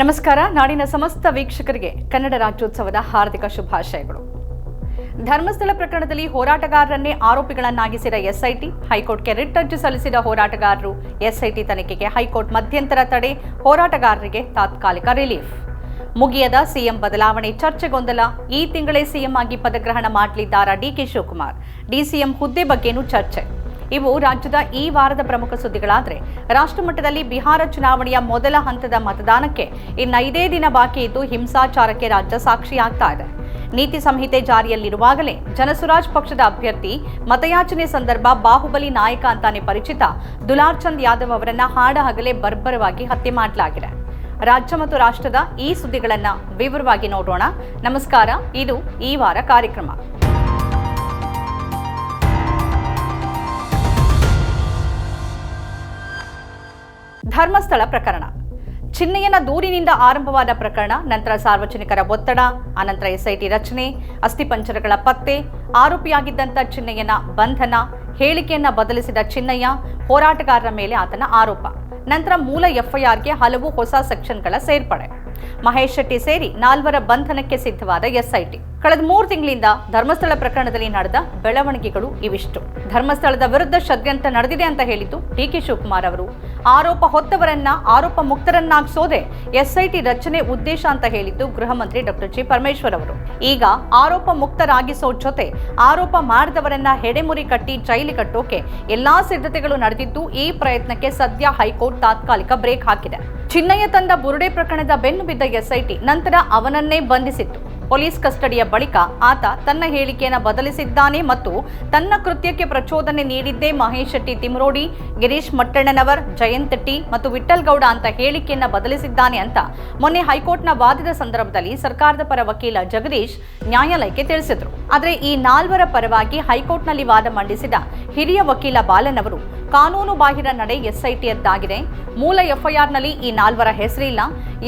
ನಮಸ್ಕಾರ. ನಾಡಿನ ಸಮಸ್ತ ವೀಕ್ಷಕರಿಗೆ ಕನ್ನಡ ರಾಜ್ಯೋತ್ಸವದ ಹಾರ್ದಿಕ ಶುಭಾಶಯಗಳು. ಧರ್ಮಸ್ಥಳ ಪ್ರಕರಣದಲ್ಲಿ ಹೋರಾಟಗಾರರನ್ನೇ ಆರೋಪಿಗಳನ್ನಾಗಿಸಿದ ಎಸ್ಐಟಿ ಹೈಕೋರ್ಟ್ಗೆ ರಿಟ್ ಅರ್ಜಿ ಸಲ್ಲಿಸಿದ ಹೋರಾಟಗಾರರು ಎಸ್ಐಟಿ ತನಿಖೆಗೆ ಹೈಕೋರ್ಟ್ ಮಧ್ಯಂತರ ತಡೆ, ಹೋರಾಟಗಾರರಿಗೆ ತಾತ್ಕಾಲಿಕ ರಿಲೀಫ್. ಮುಗಿಯದ ಸಿಎಂ ಬದಲಾವಣೆ ಚರ್ಚೆಗೊಂದಲ, ಈ ತಿಂಗಳೇ ಸಿಎಂ ಆಗಿ ಪದಗ್ರಹಣ ಮಾಡಲಿದ್ದಾರಾ ಡಿಕೆ ಶಿವಕುಮಾರ್? ಡಿಸಿಎಂ ಹುದ್ದೆ ಬಗ್ಗೆನೂ ಚರ್ಚೆ. ಇವು ರಾಜ್ಯದ ಈ ವಾರದ ಪ್ರಮುಖ ಸುದ್ದಿಗಳಾದರೆ, ರಾಷ್ಟ್ರಮಟ್ಟದಲ್ಲಿ ಬಿಹಾರ ಚುನಾವಣೆಯ ಮೊದಲ ಹಂತದ ಮತದಾನಕ್ಕೆ ಇನ್ನೈದೇ ದಿನ ಬಾಕಿ ಇದ್ದು ಹಿಂಸಾಚಾರಕ್ಕೆ ರಾಜ್ಯ ಸಾಕ್ಷಿಯಾಗ್ತಾ ಇದೆ. ನೀತಿ ಸಂಹಿತೆ ಜಾರಿಯಲ್ಲಿರುವಾಗಲೇ ಜನಸುರಾಜ್ ಪಕ್ಷದ ಅಭ್ಯರ್ಥಿ, ಮತಯಾಚನೆ ಸಂದರ್ಭ ಬಾಹುಬಲಿ ನಾಯಕ ಅಂತಾನೆ ಪರಿಚಿತ ದುಲಾರ್ ಚಂದ್ ಯಾದವ್ ಅವರನ್ನ ಹಾಡ ಹಗಲೇ ಬರ್ಬರವಾಗಿ ಹತ್ಯೆ ಮಾಡಲಾಗಿದೆ. ರಾಜ್ಯ ಮತ್ತು ರಾಷ್ಟ್ರದ ಈ ಸುದ್ದಿಗಳನ್ನ ವಿವರವಾಗಿ ನೋಡೋಣ. ನಮಸ್ಕಾರ, ಇದು ಈ ವಾರ ಕಾರ್ಯಕ್ರಮ. ಧರ್ಮಸ್ಥಳ ಪ್ರಕರಣ. ಚಿನ್ನಯ್ಯನ ದೂರಿನಿಂದ ಆರಂಭವಾದ ಪ್ರಕರಣ, ನಂತರ ಸಾರ್ವಜನಿಕರ ಒತ್ತಡ, ಅನಂತರ ಎಸ್ಐಟಿ ರಚನೆ ಅಸ್ಥಿಪಂಜರಗಳ ಪತ್ತೆ ಆರೋಪಿಯಾಗಿದ್ದಂಥ ಚಿನ್ನಯ್ಯನ ಬಂಧನ, ಹೇಳಿಕೆಯನ್ನ ಬದಲಿಸಿದ ಚಿನ್ನಯ್ಯ ಹೋರಾಟಗಾರರ ಮೇಲೆ ಆತನ ಆರೋಪ. ನಂತರ ಮೂಲ ಎಫ್ಐಆರ್ಗೆ ಹಲವು ಹೊಸ ಸೆಕ್ಷನ್ಗಳ ಸೇರ್ಪಡೆ. ಮಹೇಶ್ ಶೆಟ್ಟಿ ಸೇರಿ ನಾಲ್ವರ ಬಂಧನಕ್ಕೆ ಸಿದ್ಧವಾದ ಎಸ್ಐಟಿ. ಕಳೆದ ಮೂರು ತಿಂಗಳಿಂದ ಧರ್ಮಸ್ಥಳ ಪ್ರಕರಣದಲ್ಲಿ ನಡೆದ ಬೆಳವಣಿಗೆಗಳು ಇವಿಷ್ಟು. ಧರ್ಮಸ್ಥಳದ ವಿರುದ್ಧ ಷಡ್ಯಂತ್ರ ನಡೆದಿದೆ ಅಂತ ಹೇಳಿದ್ದು ಡಿಕೆ ಶಿವಕುಮಾರ್ ಅವರು. ಆರೋಪ ಹೊತ್ತವರನ್ನ ಆರೋಪ ಮುಕ್ತರನ್ನಾಗಿಸೋದೆ ಎಸ್ಐಟಿ ರಚನೆ ಉದ್ದೇಶ ಅಂತ ಹೇಳಿದ್ದು ಗೃಹ ಮಂತ್ರಿ ಡಾಕ್ಟರ್ ಜಿ. ಪರಮೇಶ್ವರ್ ಅವರು. ಈಗ ಆರೋಪ ಮುಕ್ತರಾಗಿಸೋ ಜೊತೆ ಆರೋಪ ಮಾಡಿದವರನ್ನ ಹೆಡೆಮುರಿ ಕಟ್ಟಿ ಜೈಲಿ ಕಟ್ಟೋಕೆ ಎಲ್ಲಾ ಸಿದ್ಧತೆಗಳು ನಡೆದಿದ್ದು ಈ ಪ್ರಯತ್ನಕ್ಕೆ ಸದ್ಯ ಹೈಕೋರ್ಟ್ ತಾತ್ಕಾಲಿಕ ಬ್ರೇಕ್ ಹಾಕಿದೆ. ಚಿನ್ನಯ್ಯ ತಂದ ಬುರುಡೆ ಪ್ರಕರಣದ ಬೆನ್ನು ಬಿದ್ದ ಎಸ್ಐಟಿ ನಂತರ ಅವನನ್ನೇ ಬಂಧಿಸಿತ್ತು. ಪೊಲೀಸ್ ಕಸ್ಟಡಿಯ ಬಳಿಕ ಆತ ತನ್ನ ಹೇಳಿಕೆಯನ್ನು ಬದಲಿಸಿದ್ದಾನೆ ಮತ್ತು ತನ್ನ ಕೃತ್ಯಕ್ಕೆ ಪ್ರಚೋದನೆ ನೀಡಿದ್ದೇ ಮಹೇಶ್ ಶೆಟ್ಟಿ ತಿಮರೋಡಿ, ಗಿರೀಶ್ ಮಟ್ಟಣ್ಣನವರ್, ಜಯಂತ್ ಟಿ ಮತ್ತು ವಿಠಲ್ಗೌಡ ಅಂತ ಹೇಳಿಕೆಯನ್ನು ಬದಲಿಸಿದ್ದಾನೆ ಅಂತ ಮೊನ್ನೆ ಹೈಕೋರ್ಟ್ನ ವಾದದ ಸಂದರ್ಭದಲ್ಲಿ ಸರ್ಕಾರದ ಪರ ವಕೀಲ ಜಗದೀಶ್ ನ್ಯಾಯಾಲಯಕ್ಕೆ ತಿಳಿಸಿದರು. ಆದರೆ ಈ ನಾಲ್ವರ ಪರವಾಗಿ ಹೈಕೋರ್ಟ್ನಲ್ಲಿ ವಾದ ಮಂಡಿಸಿದ ಹಿರಿಯ ವಕೀಲ ಬಾಲನ್ ಅವರು ಕಾನೂನು ಬಾಹಿರ ನಡೆ ಎಸ್ಐಟಿಯದ್ದಾಗಿದೆ. ಮೂಲ ಎಫ್ಐಆರ್ನಲ್ಲಿ ಈ ನಾಲ್ವರ ಹೆಸರಿಲ್ಲ.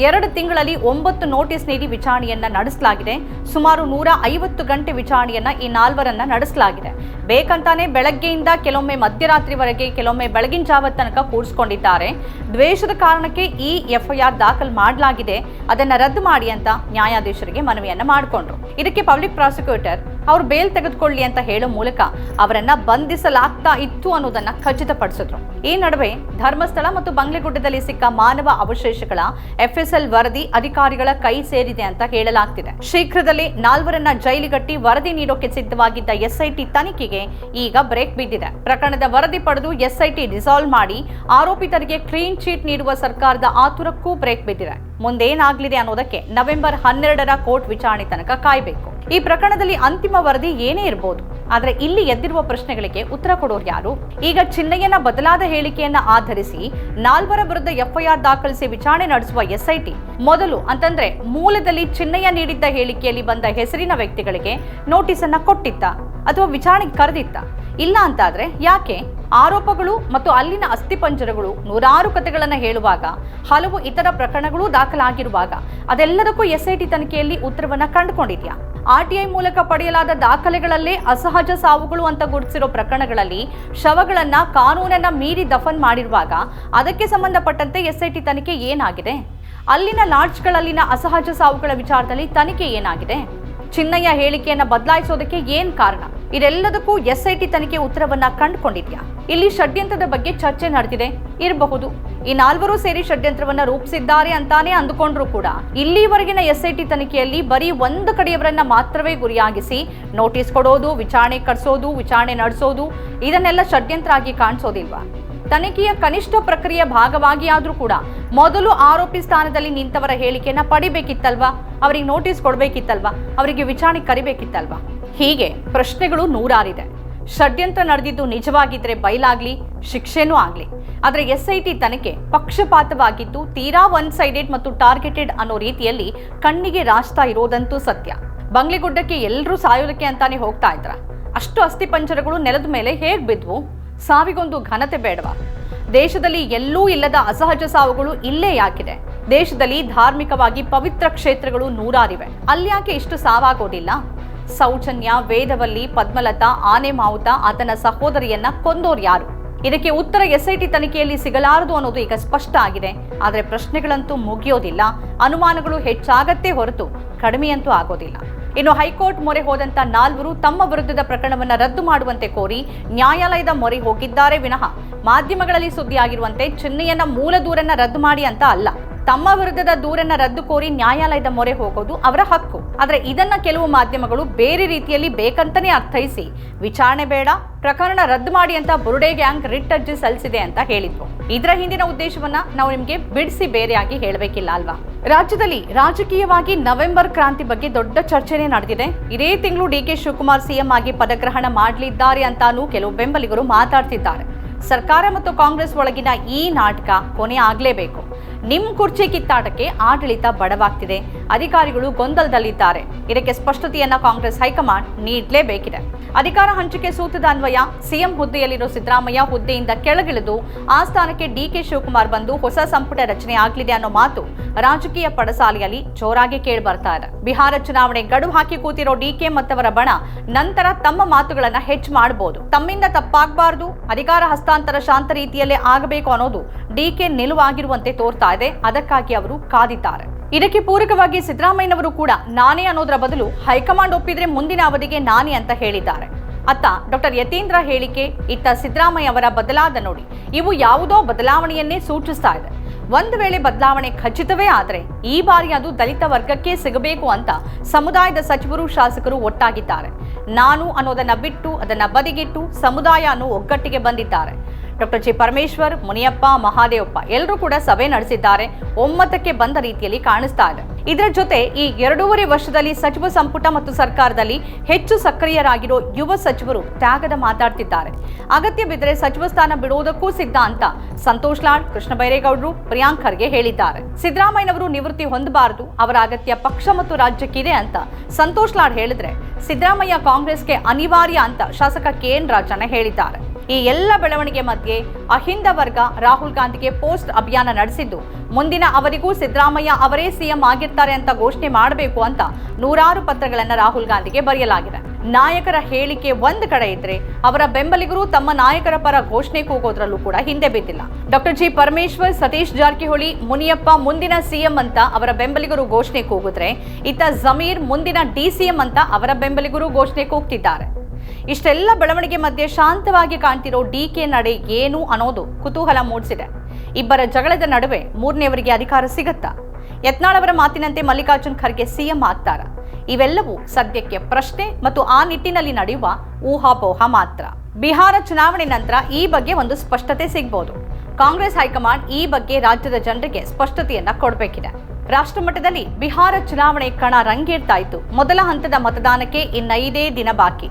ಎರಡು ತಿಂಗಳಲ್ಲಿ ಒಂಬತ್ತು ನೋಟಿಸ್ ನೀಡಿ ವಿಚಾರಣೆಯನ್ನ ನಡೆಸಲಾಗಿದೆ. ಸುಮಾರು ನೂರ ಐವತ್ತು ಗಂಟೆ ವಿಚಾರಣೆಯನ್ನ ಈ ನಾಲ್ವರನ್ನ ನಡೆಸಲಾಗಿದೆ. ಬೇಕಂತಾನೆ ಬೆಳಗ್ಗೆಯಿಂದ ಕೆಲವೊಮ್ಮೆ ಮಧ್ಯರಾತ್ರಿವರೆಗೆ, ಕೆಲವೊಮ್ಮೆ ಬೆಳಗಿನ ಜಾವ ತನಕ ಕೂಡಿಸ್ಕೊಂಡಿದ್ದಾರೆ ದ್ವೇಷದ ಕಾರಣಕ್ಕೆ ಈ ಎಫ್ಐಆರ್ ದಾಖಲು ಮಾಡಲಾಗಿದೆ. ಅದನ್ನ ರದ್ದು ಮಾಡಿ ಅಂತ ನ್ಯಾಯಾಧೀಶರಿಗೆ ಮನವಿಯನ್ನ ಮಾಡಿಕೊಂಡ್ರು. ಇದಕ್ಕೆ ಪಬ್ಲಿಕ್ ಪ್ರಾಸಿಕ್ಯೂಟರ್ ಅವರು ಬೇಲ್ ತೆಗೆದುಕೊಳ್ಳಿ ಅಂತ ಹೇಳೋ ಮೂಲಕ ಅವರನ್ನ ಬಂಧಿಸಲಾಗ್ತಾ ಇತ್ತು ಅನ್ನೋದನ್ನ ಖಚಿತಪಡಿಸಿದ್ರು. ಈ ನಡುವೆ ಧರ್ಮಸ್ಥಳ ಮತ್ತು ಬಂಗ್ಲೆಗುಡ್ಡದಲ್ಲಿ ಸಿಕ್ಕ ಮಾನವ ಅವಶೇಷಗಳ ಎಫ್ಎಸ್ಎಲ್ ವರದಿ ಅಧಿಕಾರಿಗಳ ಕೈ ಸೇರಿದೆ ಅಂತ ಹೇಳಲಾಗ್ತಿದೆ. ಶೀಘ್ರದಲ್ಲೇ ನಾಲ್ವರನ್ನ ಜೈಲಿಗಟ್ಟಿ ವರದಿ ನೀಡೋಕೆ ಸಿದ್ಧವಾಗಿದ್ದ ಎಸ್ಐಟಿ ತನಿಖೆಗೆ ಈಗ ಬ್ರೇಕ್ ಬಿದ್ದಿದೆ. ಪ್ರಕರಣದ ವರದಿ ಪಡೆದು ಎಸ್ಐಟಿ ಡಿಸಾಲ್ವ್ ಮಾಡಿ ಆರೋಪಿತರಿಗೆ ಕ್ಲೀನ್ ಚೀಟ್ ನೀಡುವ ಸರ್ಕಾರದ ಆತುರಕ್ಕೂ ಬ್ರೇಕ್ ಬಿದ್ದಿದೆ. ಮುಂದೇನಾಗಲಿದೆ ಅನ್ನೋದಕ್ಕೆ ನವೆಂಬರ್ ಹನ್ನೆರಡರ ಕೋರ್ಟ್ ವಿಚಾರಣೆ ತನಕ ಕಾಯಬೇಕು. ಈ ಪ್ರಕರಣದಲ್ಲಿ ಅಂತಿಮ ವರದಿ ಏನೇ ಇರಬಹುದು ಆದರೆ ಇಲ್ಲಿ ಎದ್ದಿರುವ ಪ್ರಶ್ನೆಗಳಿಗೆ ಉತ್ತರ ಕೊಡೋರು ಯಾರು? ಈಗ ಚಿನ್ನಯ್ಯನ ಬದಲಾದ ಹೇಳಿಕೆಯನ್ನ ಆಧರಿಸಿ ನಾಲ್ವರ ವಿರುದ್ಧ ಎಫ್ಐಆರ್ ದಾಖಲಿಸಿ ವಿಚಾರಣೆ ನಡೆಸುವ ಎಸ್ಐಟಿ ಮೊದಲು ಅಂತಂದ್ರೆ ಮೂಲದಲ್ಲಿ ಚಿನ್ನಯ್ಯ ನೀಡಿದ್ದ ಹೇಳಿಕೆಯಲ್ಲಿ ಬಂದ ಹೆಸರಿನ ವ್ಯಕ್ತಿಗಳಿಗೆ ನೋಟಿಸ್ ಅನ್ನ ಕೊಟ್ಟಿತ್ತ ಅಥವಾ ವಿಚಾರಣೆಗೆ ಕರೆದಿತ್ತ? ಇಲ್ಲ ಅಂತಾದ್ರೆ ಯಾಕೆ? ಆರೋಪಗಳು ಮತ್ತು ಅಲ್ಲಿನ ಅಸ್ಥಿಪಂಜರಗಳು ನೂರಾರು ಕಥೆಗಳನ್ನು ಹೇಳುವಾಗ, ಹಲವು ಇತರ ಪ್ರಕರಣಗಳು ದಾಖಲಾಗಿರುವಾಗ, ಅದೆಲ್ಲದಕ್ಕೂ ಎಸ್ಐಟಿ ತನಿಖೆಯಲ್ಲಿ ಉತ್ತರವನ್ನು ಕಂಡುಕೊಂಡಿದೆಯಾ? ಆರ್ಟಿಐ ಮೂಲಕ ಪಡೆಯಲಾದ ದಾಖಲೆಗಳಲ್ಲೇ ಅಸಹಜ ಸಾವುಗಳು ಅಂತ ಗುರುತಿಸಿರೋ ಪ್ರಕರಣಗಳಲ್ಲಿ ಶವಗಳನ್ನು ಕಾನೂನನ್ನ ಮೀರಿ ದಫನ್ ಮಾಡಿರುವಾಗ ಅದಕ್ಕೆ ಸಂಬಂಧಪಟ್ಟಂತೆ ಎಸ್ಐಟಿ ತನಿಖೆ ಏನಾಗಿದೆ? ಅಲ್ಲಿನ ಲಾಡ್ಜ್ಗಳಲ್ಲಿನ ಅಸಹಜ ಸಾವುಗಳ ವಿಚಾರದಲ್ಲಿ ತನಿಖೆ ಏನಾಗಿದೆ? ಚಿನ್ನಯ್ಯ ಹೇಳಿಕೆಯನ್ನು ಬದಲಾಯಿಸೋದಕ್ಕೆ ಏನು ಕಾರಣ? ಇದೆಲ್ಲದಕ್ಕೂ ಎಸ್ಐಟಿ ತನಿಖೆ ಉತ್ತರವನ್ನ ಕಂಡುಕೊಂಡಿದ್ಯಾ? ಇಲ್ಲಿ ಷಡ್ಯಂತ್ರದ ಬಗ್ಗೆ ಚರ್ಚೆ ನಡೆದಿದೆ. ಇರಬಹುದು. ಈ ನಾಲ್ವರು ಸೇರಿ ಷಡ್ಯಂತ್ರವನ್ನ ರೂಪಿಸಿದ್ದಾರೆ ಅಂತಾನೆ ಅಂದುಕೊಂಡ್ರು ಕೂಡ. ಇಲ್ಲಿವರೆಗಿನ ಎಸ್ಐಟಿ ತನಿಖೆಯಲ್ಲಿ ಬರೀ ಒಂದು ಕಡೆಯವರನ್ನ ಮಾತ್ರವೇ ಗುರಿಯಾಗಿಸಿ, ನೋಟಿಸ್ ಕೊಡೋದು, ವಿಚಾರಣೆ ಕಟ್ಸೋದು ವಿಚಾರಣೆ ನಡೆಸೋದು, ಇದನ್ನೆಲ್ಲ ಷಡ್ಯಂತ್ರ ಆಗಿ ಕಾಣಿಸೋದಿಲ್ವಾ? ತನಿಖೆಯ ಕನಿಷ್ಠ ಪ್ರಕ್ರಿಯೆ ಭಾಗವಾಗಿ ಆದ್ರೂ ಕೂಡ ಮೊದಲು ಆರೋಪಿ ಸ್ಥಾನದಲ್ಲಿ ನಿಂತವರ ಹೇಳಿಕೆಯನ್ನ ಪಡಿಬೇಕಿತ್ತಲ್ವಾ? ಅವರಿಗೆ ನೋಟಿಸ್ ಕೊಡಬೇಕಿತ್ತಲ್ವಾ? ಅವರಿಗೆ ವಿಚಾರಣೆ ಕರಿಬೇಕಿತ್ತಲ್ವಾ? ಹೀಗೆ ಪ್ರಶ್ನೆಗಳು ನೂರಾರಿದೆ. ಷಡ್ಯಂತ್ರ ನಡೆದಿದ್ದು ನಿಜವಾಗಿದ್ರೆ ಬಯಲಾಗ್ಲಿ ಶಿಕ್ಷೆನೂ ಆಗ್ಲಿ. ಆದ್ರೆ ಎಸ್ ಐ ಟಿ ತನಿಖೆ ಪಕ್ಷಪಾತವಾಗಿದ್ದು ತೀರಾ ಒನ್ ಸೈಡೆಡ್ ಮತ್ತು ಟಾರ್ಗೆಟೆಡ್ ಅನ್ನೋ ರೀತಿಯಲ್ಲಿ ಕಣ್ಣಿಗೆ ರಾಚ್ತಾ ಇರೋದಂತೂ ಸತ್ಯ. ಬಂಗ್ಲಿಗುಡ್ಡಕ್ಕೆ ಎಲ್ಲರೂ ಸಾಯೋದಕ್ಕೆ ಅಂತಾನೆ ಹೋಗ್ತಾ ಇದ್ರ. ಅಷ್ಟು ಅಸ್ಥಿಪಂಜರಗಳು ನೆಲದ ಮೇಲೆ ಹೇಗ್ ಬಿದ್ವು? ಸಾವಿಗೊಂದು ಘನತೆ ಬೇಡವಾ? ದೇಶದಲ್ಲಿ ಎಲ್ಲೂ ಇಲ್ಲದ ಅಸಹಜ ಸಾವುಗಳು ಇಲ್ಲೇ ಯಾಕಿದೆ? ದೇಶದಲ್ಲಿ ಧಾರ್ಮಿಕವಾಗಿ ಪವಿತ್ರ ಕ್ಷೇತ್ರಗಳು ನೂರಾರಿವೆ. ಅಲ್ಯಾಕೆ ಇಷ್ಟು ಸಾವಾಗೋದಿಲ್ಲ? ಸೌಜನ್ಯ, ವೇದವಲ್ಲಿ, ಪದ್ಮಲತಾ ಆನೆ ಮಾವುತ ಆತನ ಸಹೋದರಿಯನ್ನ ಕೊಂದೋರ್ ಯಾರು? ಇದಕ್ಕೆ ಉತ್ತರ ಎಸ್ಐಟಿ ತನಿಖೆಯಲ್ಲಿ ಸಿಗಲಾರದು ಅನ್ನೋದು ಈಗ ಸ್ಪಷ್ಟ ಆಗಿದೆ. ಆದರೆ ಪ್ರಶ್ನೆಗಳಂತೂ ಮುಗಿಯೋದಿಲ್ಲ. ಅನುಮಾನಗಳು ಹೆಚ್ಚಾಗತ್ತೆ ಹೊರತು ಕಡಿಮೆಯಂತೂ ಆಗೋದಿಲ್ಲ. ಇನ್ನು ಹೈಕೋರ್ಟ್ ಮೊರೆ ಹೋದಂತ ನಾಲ್ವರು ತಮ್ಮ ವಿರುದ್ಧದ ಪ್ರಕರಣವನ್ನು ರದ್ದು ಮಾಡುವಂತೆ ಕೋರಿ ನ್ಯಾಯಾಲಯದ ಮೊರೆ ಹೋಗಿದ್ದಾರೆ ವಿನಃ. ಮಾಧ್ಯಮಗಳಲ್ಲಿ ಸುದ್ದಿಯಾಗಿರುವಂತೆ ಚಿನ್ನೆಯನ್ನ ಮೂಲ ದೂರನ್ನ ರದ್ದು ಮಾಡಿ ಅಂತ ಅಲ್ಲ. ತಮ್ಮ ವಿರುದ್ಧದ ದೂರನ್ನ ರದ್ದು ಕೋರಿ ನ್ಯಾಯಾಲಯದ ಮೊರೆ ಹೋಗೋದು ಅವರ ಹಕ್ಕು. ಆದರೆ ಇದನ್ನ ಕೆಲವು ಮಾಧ್ಯಮಗಳು ಬೇರೆ ರೀತಿಯಲ್ಲಿ ಬೇಕಂತಾನೆ ಅರ್ಥೈಸಿ, ವಿಚಾರಣೆ ಬೇಡ, ಪ್ರಕರಣ ರದ್ದು ಮಾಡಿ ಅಂತ ಬುರುಡೆ ಗ್ಯಾಂಗ್ ರಿಟ್ ಅರ್ಜಿ ಸಲ್ಲಿಸಿದೆ ಅಂತ ಹೇಳಿದ್ರು. ಇದರ ಹಿಂದಿನ ಉದ್ದೇಶವನ್ನ ನಾವು ನಿಮಗೆ ಬಿಡಿಸಿ ಬೇರೆಯಾಗಿ ಹೇಳಬೇಕಿಲ್ಲ ಅಲ್ವಾ? ರಾಜ್ಯದಲ್ಲಿ ರಾಜಕೀಯವಾಗಿ ನವೆಂಬರ್ ಕ್ರಾಂತಿ ಬಗ್ಗೆ ದೊಡ್ಡ ಚರ್ಚೆನೇ ನಡೆದಿದೆ. ಇದೇ ತಿಂಗಳು ಡಿ ಕೆ ಶಿವಕುಮಾರ್ ಸಿಎಂ ಆಗಿ ಪದಗ್ರಹಣ ಮಾಡಲಿದ್ದಾರೆ ಅಂತಾನೂ ಕೆಲವು ಬೆಂಬಲಿಗರು ಮಾತಾಡ್ತಿದ್ದಾರೆ. ಸರ್ಕಾರ ಮತ್ತು ಕಾಂಗ್ರೆಸ್ ಒಳಗಿನ ಈ ನಾಟಕ ಕೊನೆ ಆಗ್ಲೇಬೇಕು. ನಿಮ್ ಕುರ್ಚಿ ಕಿತ್ತಾಟಕ್ಕೆ ಆಡಳಿತ ಬಡವಾಗ್ತಿದೆ. ಅಧಿಕಾರಿಗಳು ಗೊಂದಲದಲ್ಲಿದ್ದಾರೆ. ಇದಕ್ಕೆ ಸ್ಪಷ್ಟತೆಯನ್ನ ಕಾಂಗ್ರೆಸ್ ಹೈಕಮಾಂಡ್ ನೀಡಲೇಬೇಕಿದೆ. ಅಧಿಕಾರ ಹಂಚಿಕೆ ಸೂತ್ರದ ಅನ್ವಯ ಸಿಎಂ ಹುದ್ದೆಯಲ್ಲಿರೋ ಸಿದ್ದರಾಮಯ್ಯ ಹುದ್ದೆಯಿಂದ ಕೆಳಗಿಳಿದು ಆ ಸ್ಥಾನಕ್ಕೆ ಡಿಕೆ ಶಿವಕುಮಾರ್ ಬಂದು ಹೊಸ ಸಂಪುಟ ರಚನೆ ಆಗಲಿದೆ ಅನ್ನೋ ಮಾತು ರಾಜಕೀಯ ಪಡಸಾಲೆಯಲ್ಲಿ ಜೋರಾಗಿ ಕೇಳಿ ಬರ್ತಾ ಇದೆ. ಬಿಹಾರ ಚುನಾವಣೆ ಗಡುವು ಹಾಕಿ ಕೂತಿರೋ ಡಿಕೆ ಮತ್ತವರ ಬಣ ನಂತರ ತಮ್ಮ ಮಾತುಗಳನ್ನ ಹೆಚ್ಚು ಮಾಡಬಹುದು ತಮ್ಮಿಂದ ತಪ್ಪಾಗಬಾರದು. ಅಧಿಕಾರ ಹಸ್ತಾಂತರ ಶಾಂತ ರೀತಿಯಲ್ಲೇ ಆಗಬೇಕು ಅನ್ನೋದು ಡಿಕೆ ನಿಲುವಾಗಿರುವಂತೆ ತೋರ್ತಾ ಇದೆ ಅದಕ್ಕಾಗಿ ಅವರು ಕಾದಿದ್ದಾರೆ. ಇದಕ್ಕೆ ಪೂರಕವಾಗಿ ಸಿದ್ದರಾಮಯ್ಯನವರು ಕೂಡ ನಾನೇ ಅನ್ನೋದರ ಬದಲು ಹೈಕಮಾಂಡ್ ಒಪ್ಪಿದ್ರೆ ಮುಂದಿನ ಅವಧಿಗೆ ನಾನೇ ಅಂತ ಹೇಳಿದ್ದಾರೆ. ಅತ್ತ ಡಾಕ್ಟರ್ ಯತೀಂದ್ರ ಹೇಳಿಕೆ, ಇತ್ತ ಸಿದ್ದರಾಮಯ್ಯ ಅವರ ಬದಲಾದ ನೋಡಿ. ಇವು ಯಾವುದೋ ಬದಲಾವಣೆಯನ್ನೇ ಸೂಚಿಸ್ತಾ ಇದೆ. ಒಂದು ವೇಳೆ ಬದಲಾವಣೆ ಖಚಿತವೇ ಆದರೆ ಈ ಬಾರಿ ಅದು ದಲಿತ ವರ್ಗಕ್ಕೆ ಸಿಗಬೇಕು ಅಂತ ಸಮುದಾಯದ ಸಚಿವರು, ಶಾಸಕರು ಒಟ್ಟಾಗಿದ್ದಾರೆ. ನಾನು ಅನ್ನೋದನ್ನ ಬಿಟ್ಟು, ಅದನ್ನ ಬದಿಗಿಟ್ಟು ಸಮುದಾಯ ಅನ್ನೋ ಒಗ್ಗಟ್ಟಿಗೆ ಬಂದಿದ್ದಾರೆ. ಡಾಕ್ಟರ್ ಜಿ ಪರಮೇಶ್ವರ್, ಮುನಿಯಪ್ಪ, ಮಹಾದೇವಪ್ಪ ಎಲ್ಲರೂ ಕೂಡ ಸಭೆ ನಡೆಸಿದ್ದಾರೆ. ಒಮ್ಮತಕ್ಕೆ ಬಂದ ರೀತಿಯಲ್ಲಿ ಕಾಣಿಸ್ತಾ ಇದೆ. ಇದರ ಜೊತೆ ಈ ಎರಡೂವರೆ ವರ್ಷದಲ್ಲಿ ಸಚಿವ ಸಂಪುಟ ಮತ್ತು ಸರ್ಕಾರದಲ್ಲಿ ಹೆಚ್ಚು ಸಕ್ರಿಯರಾಗಿರೋ ಯುವ ಸಚಿವರು ತ್ಯಾಗದ ಮಾತಾಡ್ತಿದ್ದಾರೆ. ಅಗತ್ಯ ಬಿದ್ದರೆ ಸಚಿವ ಸ್ಥಾನ ಬಿಡುವುದಕ್ಕೂ ಸಿದ್ಧ ಅಂತ ಸಂತೋಷ್ ಲಾಡ್, ಕೃಷ್ಣ ಬೈರೇಗೌಡರು, ಪ್ರಿಯಾಂಕ್ ಖರ್ಗೆ ಹೇಳಿದ್ದಾರೆ. ಸಿದ್ದರಾಮಯ್ಯನವರು ನಿವೃತ್ತಿ ಹೊಂದಬಾರದು, ಅವರ ಅಗತ್ಯ ಪಕ್ಷ ಮತ್ತು ರಾಜ್ಯಕ್ಕಿದೆ ಅಂತ ಸಂತೋಷ್ ಲಾಡ್ ಹೇಳಿದ್ರೆ ಸಿದ್ದರಾಮಯ್ಯ ಕಾಂಗ್ರೆಸ್ಗೆ ಅನಿವಾರ್ಯ ಅಂತ ಶಾಸಕ ಕೆ ಎನ್ ರಾಜಣ್ಣ ಹೇಳಿದ್ದಾರೆ. ಈ ಎಲ್ಲ ಬೆಳವಣಿಗೆ ಮಧ್ಯೆ ಅಹಿಂದ ವರ್ಗ ರಾಹುಲ್ ಗಾಂಧಿಗೆ ಪೋಸ್ಟ್ ಅಭಿಯಾನ ನಡೆಸಿದ್ದು. ಮುಂದಿನ ಅವರಿಗೂ ಸಿದ್ದರಾಮಯ್ಯ ಅವರೇ ಸಿಎಂ ಆಗಿರ್ತಾರೆ ಅಂತ ಘೋಷಣೆ ಮಾಡಬೇಕು ಅಂತ ನೂರಾರು ಪತ್ರಗಳನ್ನು ರಾಹುಲ್ ಗಾಂಧಿಗೆ ಬರೆಯಲಾಗಿದೆ. ನಾಯಕರ ಹೇಳಿಕೆ ಒಂದು ಕಡೆ ಇದ್ರೆ ಅವರ ಬೆಂಬಲಿಗರು ತಮ್ಮ ನಾಯಕರ ಪರ ಘೋಷಣೆ ಕೂಗೋದ್ರಲ್ಲೂ ಕೂಡ ಹಿಂದೆ ಬಿದ್ದಿಲ್ಲ. ಡಾಕ್ಟರ್ ಜಿ ಪರಮೇಶ್ವರ್, ಸತೀಶ್ ಜಾರಕಿಹೊಳಿ, ಮುನಿಯಪ್ಪ ಮುಂದಿನ ಸಿಎಂ ಅಂತ ಅವರ ಬೆಂಬಲಿಗರು ಘೋಷಣೆ ಕೂಗಿದ್ರೆ, ಇತ್ತ ಜಮೀರ್ ಮುಂದಿನ ಡಿಸಿಎಂ ಅಂತ ಅವರ ಬೆಂಬಲಿಗರು ಘೋಷಣೆ ಕೂಗ್ತಿದ್ದಾರೆ. ಇಷ್ಟೆಲ್ಲ ಬೆಳವಣಿಗೆ ಮಧ್ಯೆ ಶಾಂತವಾಗಿ ಕಾಣ್ತಿರೋ ಡಿ ಕೆ ನಡೆ ಏನು ಅನ್ನೋದು ಕುತೂಹಲ ಮೂಡಿಸಿದೆ. ಇಬ್ಬರ ಜಗಳದ ನಡುವೆ ಮೂರನೆಯವರಿಗೆ ಅಧಿಕಾರ ಸಿಗತ್ತಾ? ಯತ್ನಾಳ್ ಅವರ ಮಾತಿನಂತೆ ಮಲ್ಲಿಕಾರ್ಜುನ್ ಖರ್ಗೆ ಸಿಎಂ ಆಗ್ತಾರ? ಇವೆಲ್ಲವೂ ಸದ್ಯಕ್ಕೆ ಪ್ರಶ್ನೆ ಮತ್ತು ಆ ನಿಟ್ಟಿನಲ್ಲಿ ನಡೆಯುವ ಊಹಾಪೋಹ ಮಾತ್ರ. ಬಿಹಾರ ಚುನಾವಣೆ ನಂತರ ಈ ಬಗ್ಗೆ ಒಂದು ಸ್ಪಷ್ಟತೆ ಸಿಗ್ಬೋದು. ಕಾಂಗ್ರೆಸ್ ಹೈಕಮಾಂಡ್ ಈ ಬಗ್ಗೆ ರಾಜ್ಯದ ಜನರಿಗೆ ಸ್ಪಷ್ಟತೆಯನ್ನ ಕೊಡಬೇಕಿದೆ. ರಾಷ್ಟ್ರಮಟ್ಟದಲ್ಲಿ ಬಿಹಾರ ಚುನಾವಣೆ ಕಣ ರಂಗೇರ್ತಾ ಇತ್ತು. ಮೊದಲ ಹಂತದ ಮತದಾನಕ್ಕೆ ಇನ್ನೈದೇ ದಿನ ಬಾಕಿ.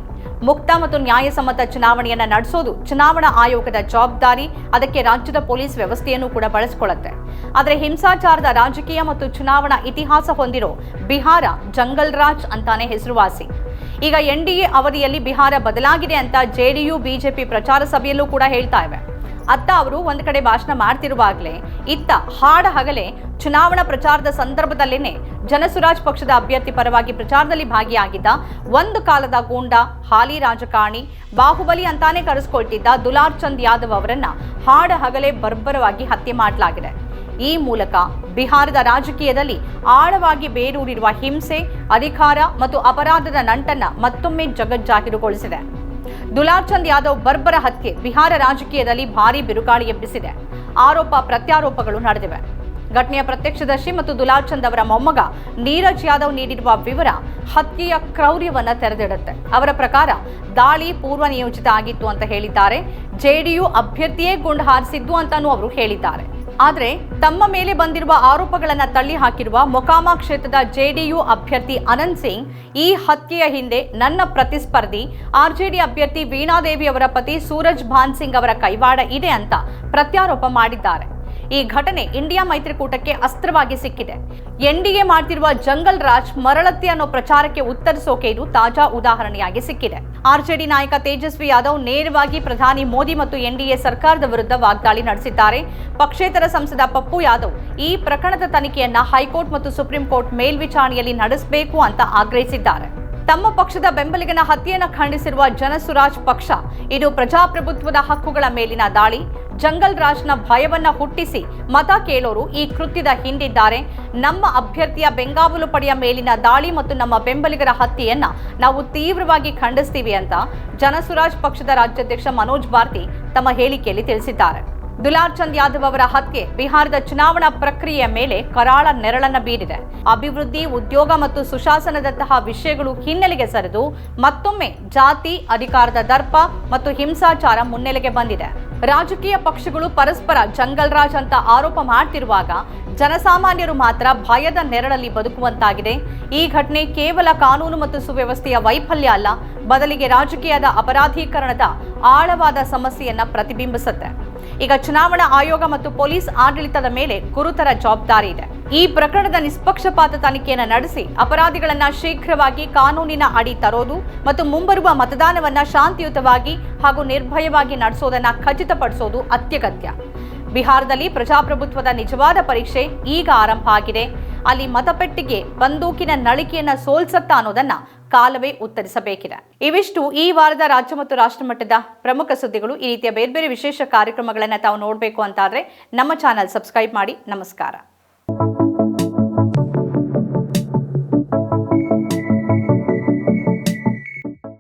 ಮುಕ್ತ ಮತ್ತು ನ್ಯಾಯಸಮ್ಮತ ಚುನಾವಣೆಯನ್ನ ನಡೆಸೋದು ಚುನಾವಣಾ ಆಯೋಗದ ಜವಾಬ್ದಾರಿ. ಅದಕ್ಕೆ ರಾಜ್ಯದ ಪೊಲೀಸ್ ವ್ಯವಸ್ಥೆಯನ್ನು ಕೂಡ ಬಳಸಿಕೊಳ್ಳುತ್ತೆ. ಆದರೆ ಹಿಂಸಾಚಾರದ ರಾಜಕೀಯ ಮತ್ತು ಚುನಾವಣಾ ಇತಿಹಾಸ ಹೊಂದಿರೋ ಬಿಹಾರ ಜಂಗಲ್ ರಾಜ್ ಅಂತಾನೆ ಹೆಸರುವಾಸಿ. ಈಗ ಎನ್ ಡಿ ಎ ಅವಧಿಯಲ್ಲಿ ಬಿಹಾರ ಬದಲಾಗಿದೆ ಅಂತ ಜೆಡಿಯು ಬಿಜೆಪಿ ಪ್ರಚಾರ ಸಭೆಯಲ್ಲೂ ಕೂಡ ಹೇಳ್ತಾ ಇವೆ. ಅತ್ತ ಅವರು ಒಂದ್ ಕಡೆ ಭಾಷಣ ಮಾಡ್ತಿರುವಾಗಲೇ, ಇತ್ತ ಹಾಡ ಹಗಲೇ ಚುನಾವಣಾ ಪ್ರಚಾರದ ಸಂದರ್ಭದಲ್ಲೇನೆ ಜನಸುರಾಜ್ ಪಕ್ಷದ ಅಭ್ಯರ್ಥಿ ಪರವಾಗಿ ಪ್ರಚಾರದಲ್ಲಿ ಭಾಗಿಯಾಗಿದ್ದ ಒಂದು ಕಾಲದ ಗೂಂಡ ಹಾಲಿ ರಾಜಕಾರಣಿ ಬಾಹುಬಲಿ ಅಂತಾನೆ ಕರೆಸ್ಕೊಳ್ತಿದ್ದ ದುಲಾರ್ ಚಂದ್ ಯಾದವ್ ಅವರನ್ನ ಹಾಡ ಹಗಲೇ ಬರ್ಬರವಾಗಿ ಹತ್ಯೆ ಮಾಡಲಾಗಿದೆ. ಈ ಮೂಲಕ ಬಿಹಾರದ ರಾಜಕೀಯದಲ್ಲಿ ಆಳವಾಗಿ ಬೇರೂರಿರುವ ಹಿಂಸೆ, ಅಧಿಕಾರ ಮತ್ತು ಅಪರಾಧದ ನಂಟನ್ನ ಮತ್ತೊಮ್ಮೆ ಜಗಜ್ಜಾಹಿರುಗೊಳಿಸಿದೆ. ದುಲಾರ್ ಚಂದ್ ಯಾದವ್ ಬರ್ಬರ ಹತ್ಯೆ ಬಿಹಾರ ರಾಜಕೀಯದಲ್ಲಿ ಭಾರಿ ಬಿರುಗಾಳಿ ಎಬ್ಬಿಸಿದೆ. ಆರೋಪ ಪ್ರತ್ಯಾರೋಪಗಳು ನಡೆದಿವೆ. ಘಟನೆಯ ಪ್ರತ್ಯಕ್ಷದರ್ಶಿ ಮತ್ತು ದುಲಾರ್ ಚಂದ್ ಅವರ ಮೊಮ್ಮಗ ನೀರಜ್ ಯಾದವ್ ನೀಡಿರುವ ವಿವರ ಹತ್ಯೆಯ ಕ್ರೌರ್ಯವನ್ನ ತೆರೆದಿಡುತ್ತೆ. ಅವರ ಪ್ರಕಾರ ದಾಳಿ ಪೂರ್ವ ನಿಯೋಜಿತ ಆಗಿತ್ತು ಅಂತ ಹೇಳಿದ್ದಾರೆ. ಜೆಡಿಯು ಅಭ್ಯರ್ಥಿಯೇ ಗುಂಡು ಹಾರಿಸಿದ್ದು ಅಂತಾನೂ ಅವರು ಹೇಳಿದ್ದಾರೆ. ಆದರೆ ತಮ್ಮ ಮೇಲೆ ಬಂದಿರುವ ಆರೋಪಗಳನ್ನು ತಳ್ಳಿ ಹಾಕಿರುವ ಮೊಕಾಮ ಕ್ಷೇತ್ರದ ಜೆಡಿಯು ಅಭ್ಯರ್ಥಿ ಅನಂತ್ ಸಿಂಗ್ ಈ ಹತ್ಯೆಯ ಹಿಂದೆ ನನ್ನ ಪ್ರತಿಸ್ಪರ್ಧಿ ಆರ್ಜೆಡಿ ಅಭ್ಯರ್ಥಿ ವೀಣಾದೇವಿ ಅವರ ಪತಿ ಸೂರಜ್ ಭಾನ್ ಸಿಂಗ್ ಅವರ ಕೈವಾಡ ಇದೆ ಅಂತ ಪ್ರತ್ಯಾರೋಪ ಮಾಡಿದ್ದಾರೆ. ಈ ಘಟನೆ ಇಂಡಿಯಾ ಮೈತ್ರಿಕೂಟಕ್ಕೆ ಅಸ್ತ್ರವಾಗಿ ಸಿಕ್ಕಿದೆ. ಎನ್ಡಿಎ ಮಾಡ್ತಿರುವ ಜಂಗಲ್ ರಾಜ್ ಮರಳತ್ತೆ ಅನ್ನೋ ಪ್ರಚಾರಕ್ಕೆ ಉತ್ತರಿಸೋಕೆ ಇದು ತಾಜಾ ಉದಾಹರಣೆಯಾಗಿ ಸಿಕ್ಕಿದೆ. ಆರ್ಜೆಡಿ ನಾಯಕ ತೇಜಸ್ವಿ ಯಾದವ್ ನೇರವಾಗಿ ಪ್ರಧಾನಿ ಮೋದಿ ಮತ್ತು ಎನ್ಡಿಎ ಸರ್ಕಾರದ ವಿರುದ್ಧ ವಾಗ್ದಾಳಿ ನಡೆಸಿದ್ದಾರೆ. ಪಕ್ಷೇತರ ಸಂಸದ ಪಪ್ಪು ಯಾದವ್ ಈ ಪ್ರಕರಣದ ತನಿಖೆಯನ್ನ ಹೈಕೋರ್ಟ್ ಮತ್ತು ಸುಪ್ರೀಂ ಕೋರ್ಟ್ ಮೇಲ್ವಿಚಾರಣೆಯಲ್ಲಿ ನಡೆಸಬೇಕು ಅಂತ ಆಗ್ರಹಿಸಿದ್ದಾರೆ. ತಮ್ಮ ಪಕ್ಷದ ಬೆಂಬಲಿಗನ ಹತ್ಯೆಯನ್ನು ಖಂಡಿಸಿರುವ ಜನಸುರಾಜ್ ಪಕ್ಷ, ಇದು ಪ್ರಜಾಪ್ರಭುತ್ವದ ಹಕ್ಕುಗಳ ಮೇಲಿನ ದಾಳಿ. ಜಂಗಲ್ ರಾಜ್ನ ಭಯವನ್ನ ಹುಟ್ಟಿಸಿ ಮತ ಕೇಳೋರು ಈ ಕೃತ್ಯದ ಹಿಂದಿದ್ದಾರೆ. ನಮ್ಮ ಅಭ್ಯರ್ಥಿಯ ಬೆಂಗಾವಲು ಪಡೆಯ ಮೇಲಿನ ದಾಳಿ ಮತ್ತು ನಮ್ಮ ಬೆಂಬಲಿಗರ ಹತ್ಯೆಯನ್ನ ನಾವು ತೀವ್ರವಾಗಿ ಖಂಡಿಸ್ತೀವಿ ಅಂತ ಜನಸುರಾಜ್ ಪಕ್ಷದ ರಾಜ್ಯಾಧ್ಯಕ್ಷ ಮನೋಜ್ ಭಾರತಿ ತಮ್ಮ ಹೇಳಿಕೆಯಲ್ಲಿ ತಿಳಿಸಿದ್ದಾರೆ. ದುಲಾರ್ ಚಂದ್ ಯಾದವ್ ಅವರ ಹತ್ಯೆ ಬಿಹಾರದ ಚುನಾವಣಾ ಪ್ರಕ್ರಿಯೆಯ ಮೇಲೆ ಕರಾಳ ನೆರಳನ್ನ ಬೀರಿದೆ. ಅಭಿವೃದ್ಧಿ, ಉದ್ಯೋಗ ಮತ್ತು ಸುಶಾಸನದಂತಹ ವಿಷಯಗಳು ಹಿನ್ನೆಲೆಗೆ ಸರಿದು ಮತ್ತೊಮ್ಮೆ ಜಾತಿ, ಅಧಿಕಾರದ ದರ್ಪ ಮತ್ತು ಹಿಂಸಾಚಾರ ಮುನ್ನೆಲೆಗೆ ಬಂದಿದೆ. ರಾಜಕೀಯ ಪಕ್ಷಗಳು ಪರಸ್ಪರ ಜಂಗಲ್ ರಾಜ್ ಅಂತ ಆರೋಪ ಮಾಡ್ತಿರುವಾಗ ಜನಸಾಮಾನ್ಯರು ಮಾತ್ರ ಭಯದ ನೆರಳಲ್ಲಿ ಬದುಕುವಂತಾಗಿದೆ. ಈ ಘಟನೆ ಕೇವಲ ಕಾನೂನು ಮತ್ತು ಸುವ್ಯವಸ್ಥೆಯ ವೈಫಲ್ಯ ಅಲ್ಲ, ಬದಲಿಗೆ ರಾಜಕೀಯದ ಅಪರಾಧೀಕರಣದ ಆಳವಾದ ಸಮಸ್ಯೆಯನ್ನ ಪ್ರತಿಬಿಂಬಿಸುತ್ತೆ. ಈಗ ಚುನಾವಣಾ ಆಯೋಗ ಮತ್ತು ಪೊಲೀಸ್ ಆಡಳಿತದ ಮೇಲೆ ಗುರುತರ ಜವಾಬ್ದಾರಿ ಇದೆ. ಈ ಪ್ರಕರಣದ ನಿಷ್ಪಕ್ಷಪಾತ ತನಿಖೆಯನ್ನು ನಡೆಸಿ ಅಪರಾಧಿಗಳನ್ನ ಶೀಘ್ರವಾಗಿ ಕಾನೂನಿನ ಅಡಿ ತರೋದು ಮತ್ತು ಮುಂಬರುವ ಮತದಾನವನ್ನ ಶಾಂತಿಯುತವಾಗಿ ಹಾಗೂ ನಿರ್ಭಯವಾಗಿ ನಡೆಸೋದನ್ನ ಖಚಿತಪಡಿಸೋದು ಅತ್ಯಗತ್ಯ. ಬಿಹಾರದಲ್ಲಿ ಪ್ರಜಾಪ್ರಭುತ್ವದ ನಿಜವಾದ ಪರೀಕ್ಷೆ ಈಗ ಆರಂಭ ಆಗಿದೆ. ಅಲ್ಲಿ ಮತಪೆಟ್ಟಿಗೆ ಬಂದೂಕಿನ ನಳಿಕೆಯನ್ನ ಸೋಲ್ಸತ್ತಾ ಅನ್ನೋದನ್ನ ಕಾಲವೇ ಉತ್ತರಿಸಬೇಕಿದೆ. ಇವಿಷ್ಟು ಈ ವಾರದ ರಾಜ್ಯ ಮತ್ತು ರಾಷ್ಟ್ರ ಮಟ್ಟದ ಪ್ರಮುಖ ಸುದ್ದಿಗಳು. ಈ ರೀತಿಯ ಬೇರೆ ಬೇರೆ ವಿಶೇಷ ಕಾರ್ಯಕ್ರಮಗಳನ್ನು ತಾವು ನೋಡಬೇಕು ಅಂತಾದರೆ ನಮ್ಮ ಚಾನಲ್ ಸಬ್ಸ್ಕ್ರೈಬ್ ಮಾಡಿ. ನಮಸ್ಕಾರ.